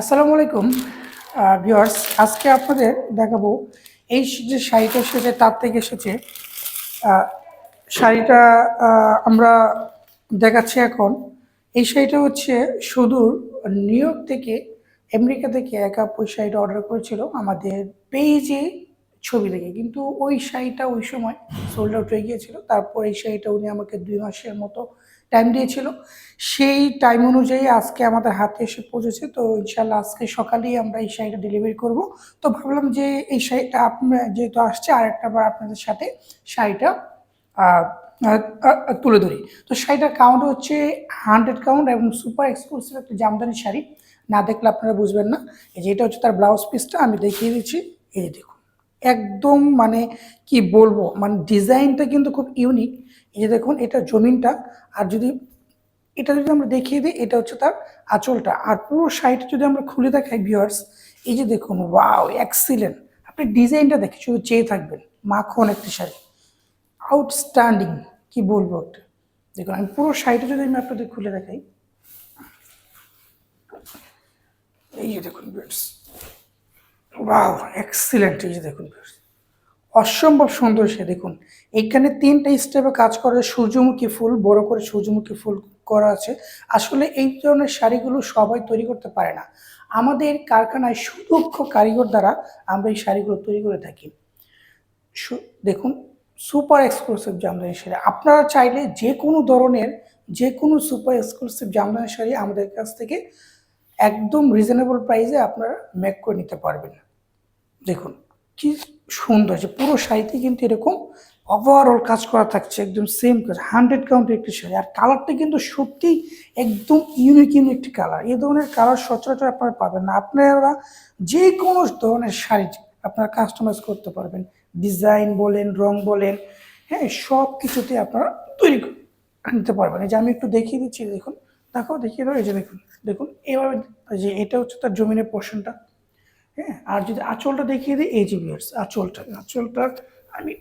আসসালামু আলাইকুম। ভিওয়ার্স আজকে আপনাদের দেখাবো এই যে শাড়িটা এসেছে, তার থেকে এসেছে। শাড়িটা আমরা দেখাচ্ছি এখন। এই শাড়িটা হচ্ছে সুদূর নিউ ইয়র্ক থেকে, আমেরিকা থেকে একা এটা শাড়িটা অর্ডার করেছিল আমাদের পেজে। ছবি দেখে। কিন্তু ওই শাড়িটা ওই সময় সোল্ড আউট হয়ে গিয়েছিল। তারপর এই শাড়িটা উনি আমাকে দুই মাসের মতো টাইম দিয়েছিল। সেই টাইম অনুযায়ী আজকে আমাদের হাতে এসে পৌঁছেছে। তো ইনশাল্লাহ আজকে সকালেই আমরা এই শাড়িটা ডেলিভারি করব। তো ভাবলাম যে এই শাড়িটা আপনার যেহেতু আসছে আর একটা বার আপনাদের সাথে শাড়িটা তুলে ধরি। তো শাড়িটার কাউন্ট হচ্ছে হান্ড্রেড কাউন্ট এবং সুপার এক্সক্লুসিভ একটা জামদানি শাড়ি। না দেখলে আপনারা বুঝবেন না। এই যে এটা হচ্ছে তার ব্লাউজ পিসটা আমি দেখিয়ে দিচ্ছি। এই দেখুন। একদম মানে কি বলব মানে ডিজাইনটা কিন্তু খুব ইউনিক এই যে দেখুন, এটা জমিনটা, আর যদি, এটা যদি আমরা দেখিয়ে দিই, এটা হচ্ছে তার আঁচলটা। আর পুরো শাড়িটা যদি আমরা খুলে দেখাই ভিউয়ার্স এই যে দেখুন ওয়াও এক্সিলেন্ট আপনি ডিজাইনটা দেখে শুধু চেয়ে থাকবেন, মাখন একটি শাড়ি। আউটস্ট্যান্ডিং কি বলব একটা। দেখুন, আমি পুরো শাড়িটা যদি আমি আপনাদের খুলে দেখাই। এই যে দেখুন ভিউয়ার্স ওয়াও এক্সিলেন্ট এই যে দেখুন অসম্ভব সুন্দর সে দেখুন। এখানে তিনটা স্টেপে কাজ করে সূর্যমুখী ফুল, বড় করে সূর্যমুখী ফুল করা আছে। আসলে এই ধরনের শাড়িগুলো সবাই তৈরি করতে পারে না। আমাদের কারখানায় সুদক্ষ কারিগর দ্বারা আমরা এই শাড়িগুলো তৈরি করে থাকি। দেখুন সুপার এক্সক্লুসিভ জামদানি শাড়ি। আপনারা চাইলে যে কোনো ধরনের, যে কোনো সুপার এক্সক্লুসিভ জামদানি শাড়ি আমাদের কাছ থেকে একদম রিজনেবল প্রাইসে আপনারা মেক করে নিতে পারবেন। দেখুন, কি সুন্দর যে পুরো শাড়িতে কিন্তু এরকম ওভারঅল কাজ করা থাকছে, একদম সেম কাজ হান্ড্রেড কাউন্টের একটি শাড়ি। আর কালারটা কিন্তু সত্যি একদম ইউনিক ইউনিক একটি কালার এই ধরনের কালার সচরাচর আপনারা পাবেন না। আপনারা যে কোনো ধরনের শাড়ি আপনারা কাস্টমাইজ করতে পারবেন। ডিজাইন বলেন, রং বলেন হ্যাঁ সব কিছুতে আপনারা তৈরি নিতে পারবেন। এই যে আমি একটু দেখিয়ে দিচ্ছি, দেখুন, দেখো, দেখিয়ে দাও, এই যে দেখুন দেখুন, এভাবে যে এটা হচ্ছে তার জমিনের পোর্শনটা হ্যাঁ আর যদি আঁচলটা দেখিয়ে দিই, এই যে বিয়ার্স আঁচলটা আঁচলটা আমি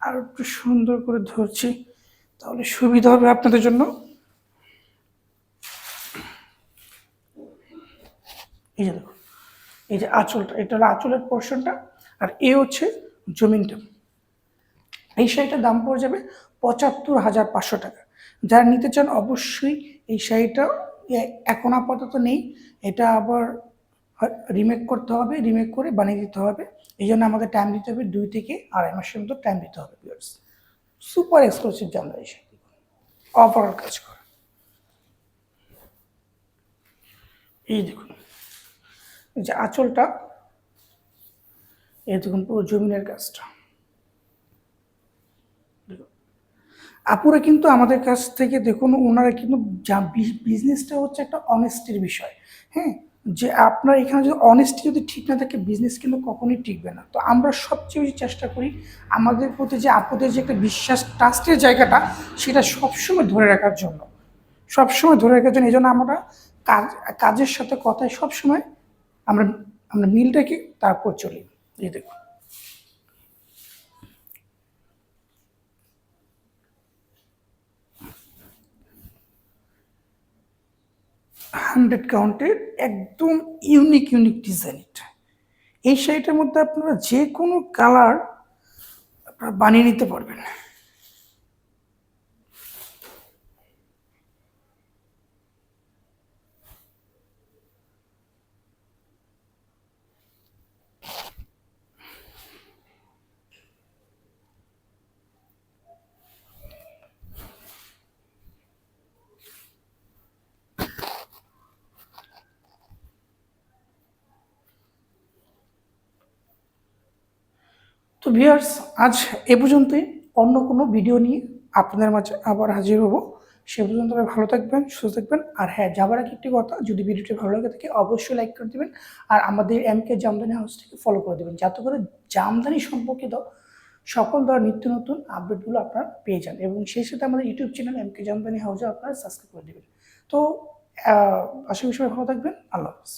আর একটু সুন্দর করে ধরছি, তাহলে সুবিধা হবে আপনাদের জন্য। এই যে দেখুন, এই যে আঁচলটা, এটা হলো আঁচলের পোর্শনটা আর এ হচ্ছে জমিনটা এই শাড়িটার দাম পড়ে যাবে পঁচাত্তর হাজার পাঁচশো টাকা। যারা নিতে চান, অবশ্যই এই শাড়িটা এখন আপাতত নেই, এটা আবার রিমেক করতে হবে রিমেক করে বানিয়ে দিতে হবে। এই জন্য আমাদের টাইম দিতে হবে দুই থেকে আড়াই মাসের মতো টাইম দিতে হবে ভিউয়ার্স সুপার এক্সক্লুসিভ এই শাড়ি কাজ করে। এই দেখুন যে আঁচলটা, এই দেখুন পুরো জমিনের কাজটা। আপুরা কিন্তু আমাদের কাছ থেকে দেখুন, ওনারা কিন্তু বিজনেসটা হচ্ছে একটা অনেস্টির বিষয়। হ্যাঁ যে আপনার এখানে যদি অনেস্টি যদি ঠিক না থাকে বিজনেস কিন্তু কখনোই টিকবে না। তো আমরা সবচেয়ে বেশি চেষ্টা করি আমাদের প্রতি যে আপদের যে একটা বিশ্বাস ট্রাস্টের জায়গাটা, সেটা সবসময় ধরে রাখার জন্য। সবসময় ধরে রাখার জন্য। এই জন্য আমরা কাজ, কাজের সাথে কথায় সবসময় আমরা আমরা মিলটাকে তারপর চলি। এই দেখুন। হান্ড্রেড কাউন্টের একদম ইউনিক ইউনিক ডিজাইন এটা। এই শাড়িটার মধ্যে আপনারা যে কোনো কালার আপনারা বানিয়ে নিতে পারবেন। তো ভিউয়ার্স আজ এ পর্যন্তই। অন্য কোনো ভিডিও নিয়ে আপনাদের মাঝে আবার হাজির হব। সে পর্যন্ত ভালো থাকবেন, সুস্থ থাকবেন। আর হ্যাঁ যাবার আগে একটি কথা, যদি ভিডিওটি ভালো লাগে থাকে অবশ্যই লাইক করে দেবেন। আর আমাদের এম কে জামদানি হাউসটিকে ফলো করে দেবেন। যাতে করে জামদানি সম্পর্কিত সকল ধরনের নিত্য নতুন আপডেটগুলো আপনারা পেয়ে যান। এবং সেই সাথে আমাদের YouTube channel M K Jamdani হাউসে আপনারা সাবস্ক্রাইব করে দেবেন। তো আশা করি সবাই ভালো থাকবেন। আল্লাহ হাফিজ।